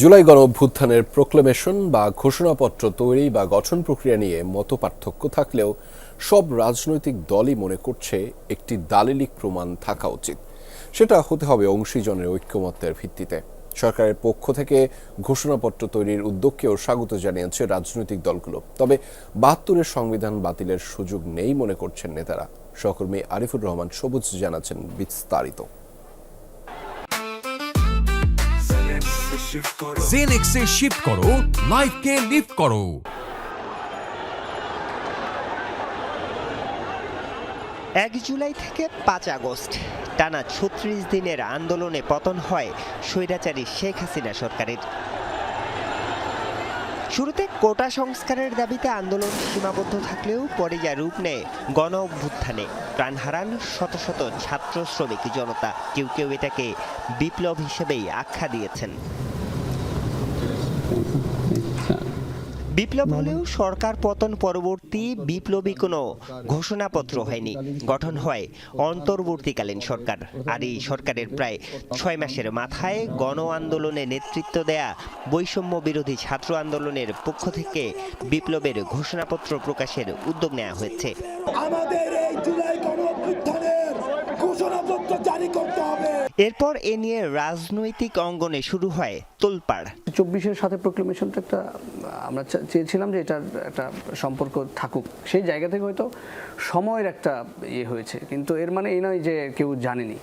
জুলাই গণ অভ্যুত্থানের প্রোক্লেমেশন বা ঘোষণাপত্র তৈরি বা গঠন প্রক্রিয়া নিয়ে মত পার্থক্য থাকলেও সব রাজনৈতিক দলই মনে করছে একটি দালিলিক প্রমাণ থাকা উচিত। সেটা হতে হবে অংশীজনের ঐক্যমত্যের ভিত্তিতে। সরকারের পক্ষ থেকে ঘোষণাপত্র তৈরির উদ্যোগকেও স্বাগত জানিয়েছে রাজনৈতিক দলগুলো। তবে বাহাত্তরের সংবিধান বাতিলের সুযোগ নেই মনে করছেন নেতারা। সহকর্মী আরিফুর রহমান সবুজ জানাচ্ছেন বিস্তারিত। জেনেক্সে শিফট করো লাইফকে লিফট করো। এক জুলাই থেকে পাঁচ আগস্ট টানা ছত্রিশ দিনের আন্দোলনে পতন হয় স্বৈরাচারী শেখ হাসিনা সরকারের। শুরুতে কোটা সংস্কারের দাবিতে আন্দোলন সীমাবদ্ধ থাকলেও পরে যা রূপ নেয় গণ অভ্যুত্থানে প্রাণ হারান শত শত ছাত্র শ্রমিক জনতা। কেউ কেউ এটাকে বিপ্লব হিসেবেই আখ্যা দিয়েছেন। বিপ্লব হলেও সরকার পতন পরবর্তী বিপ্লবী কোনো ঘোষণাপত্র হয়নি। গঠন হয় অন্তর্বর্তীকালীন সরকার। আর এই সরকারের প্রায় ছয় মাসের মাথায় গণ আন্দোলনে নেতৃত্ব দেয়া বৈষম্য বিরোধী ছাত্র আন্দোলনের পক্ষ থেকে বিপ্লবের ঘোষণাপত্র প্রকাশের উদ্যোগ নেওয়া হয়েছে। আমাদের এই এরপর এ নিয়ে রাজনৈতিক অঙ্গনে শুরু হয় তোলপাড়। চব্বিশের সাথে প্রোক্লেমেশনটা একটা, আমরা চেয়েছিলাম যে এটার একটা সম্পর্ক থাকুক। সেই জায়গা থেকে হয়তো সময়ের একটা ইয়ে হয়েছে, কিন্তু এর মানে এই নয় যে কেউ জানেনি।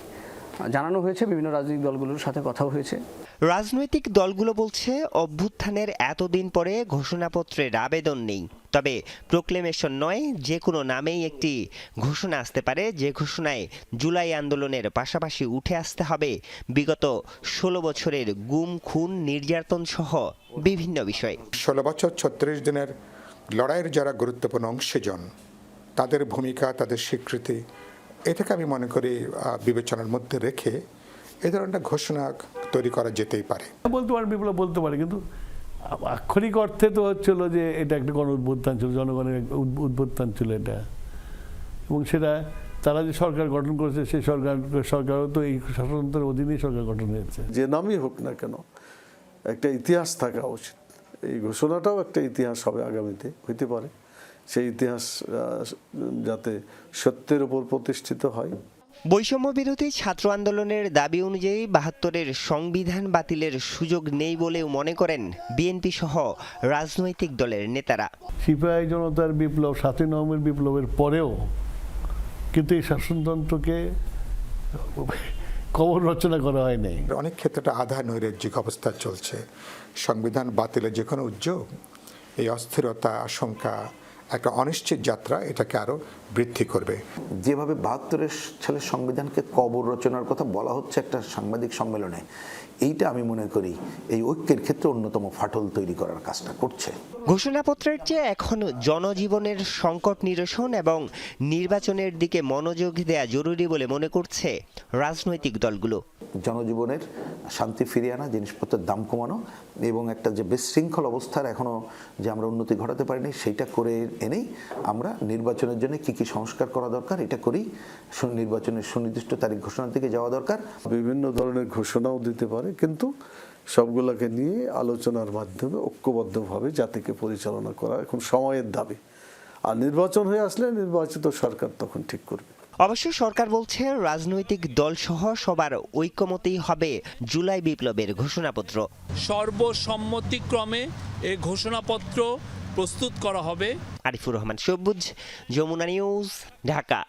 জানানো হয়েছে বিভিন্ন রাজনৈতিক দলগুলোর সাথে কথাও হয়েছে। রাজনৈতিক দলগুলো বলছে অভ্যুত্থানের এতদিন পরে ঘোষণাপত্রের আবেদন নেই। তবে প্রোক্লেমেশন নয় যে কোনো নামেই একটি ঘোষণা আসতে পারে। যে ঘোষণায় জুলাই আন্দোলনের পাশাপাশি উঠে আসতে হবে বিগত ষোলো বছরের গুম খুন নির্যাতন সহ বিভিন্ন বিষয়। ষোলো বছর ছত্রিশ দিনের লড়াইয়ের যারা গুরুত্বপূর্ণ অংশীজন তাদের ভূমিকা তাদের স্বীকৃতি এটাকে আমি মনে করি বিবেচনার মধ্যে রেখে এ ধরনের ঘোষণা তৈরি করা যেতেই পারে। বলতে পারে বিপ্লব বলতে পারে কিন্তু আক্ষরিক অর্থে তো হচ্ছিল যে এটা একটা গণ উদ্বোধন ছিল জনগণের উদ্বোধন ছিল এটা। এবং সেটা তারা যে সরকার গঠন করেছে সেই সরকার সরকারও তো এই শাসনতন্ত্রের অধীনেই সরকার গঠন হয়েছে। যে নামই হোক না কেন একটা ইতিহাস থাকা উচিত। এই ঘোষণাটাও একটা ইতিহাস হবে আগামীতে হইতে পারে। সেই ইতিহাস যাতে সত্যের উপর প্রতিষ্ঠিত হয়। বৈষম্য বিরোধী ছাত্র আন্দোলনের দাবি অনুযায়ী বাহাত্তরের সংবিধান বাতিলের সুযোগ নেই বলেও মনে করেন বিএনপি সহ রাজনৈতিক দলের নেতারা। সিপাহী জনতার বিপ্লব সাতই নভেম্বর বিপ্লবের পরেও কিন্তু এই শাসনতন্ত্রকে কবর রচনা করা হয় নাই। অনেক ক্ষেত্রে একটা আধা নৈরাজ্যিক অবস্থা চলছে। সংবিধান বাতিলের যে কোনো উদ্যোগ এই অস্থিরতা আশঙ্কা একটা অনিশ্চিত যাত্রা এটাকে আরও বৃদ্ধি করবে। যেভাবে বাহাত্তরের সালের সংবিধানকে কবর রচনার কথা বলা হচ্ছে একটা সাংবাদিক সম্মেলনে এইটা আমি মনে করি এই ঐক্যের ক্ষেত্রে অন্যতম ফাটল তৈরি করার কাজটা করছে। ঘোষণাপত্রের চেয়ে এখন জনজীবনের সংকট নিরসন এবং নির্বাচনের দিকে মনোযোগ দেয়া জরুরি বলে মনে করছে রাজনৈতিক দলগুলো। জনজীবনের শান্তি ফিরিয়ে আনা, জিনিসপত্রের দাম কমানো এবং একটা যে বিশৃঙ্খল অবস্থার এখনও যে আমরা উন্নতি ঘটাতে পারিনি, সেইটা করে এনেই আমরা নির্বাচনের জন্য কি কি সংস্কার করা দরকার, এটা করেই নির্বাচনের সুনির্দিষ্ট তারিখ ঘোষণার দিকে যাওয়া দরকার। বিভিন্ন ধরনের ঘোষণাও দিতে পারে, কিন্তু সবগুলোকে নিয়ে আলোচনার মাধ্যমে ঐক্যবদ্ধভাবে জাতিকে পরিচালনা করা এখন সময়ের দাবি। আর নির্বাচন হয়ে আসলে নির্বাচিত সরকার তখন ঠিক করবে। অবশ্য সরকার বলছে রাজনৈতিক দল সহ সবার ঐক্যমতেই হবে জুলাই বিপ্লবের ঘোষণাপত্র। সর্বসম্মতিক্রমে এ ঘোষণাপত্র প্রস্তুত করা হবে। আরিফুর রহমান সবুজ যমুনা নিউজ ঢাকা।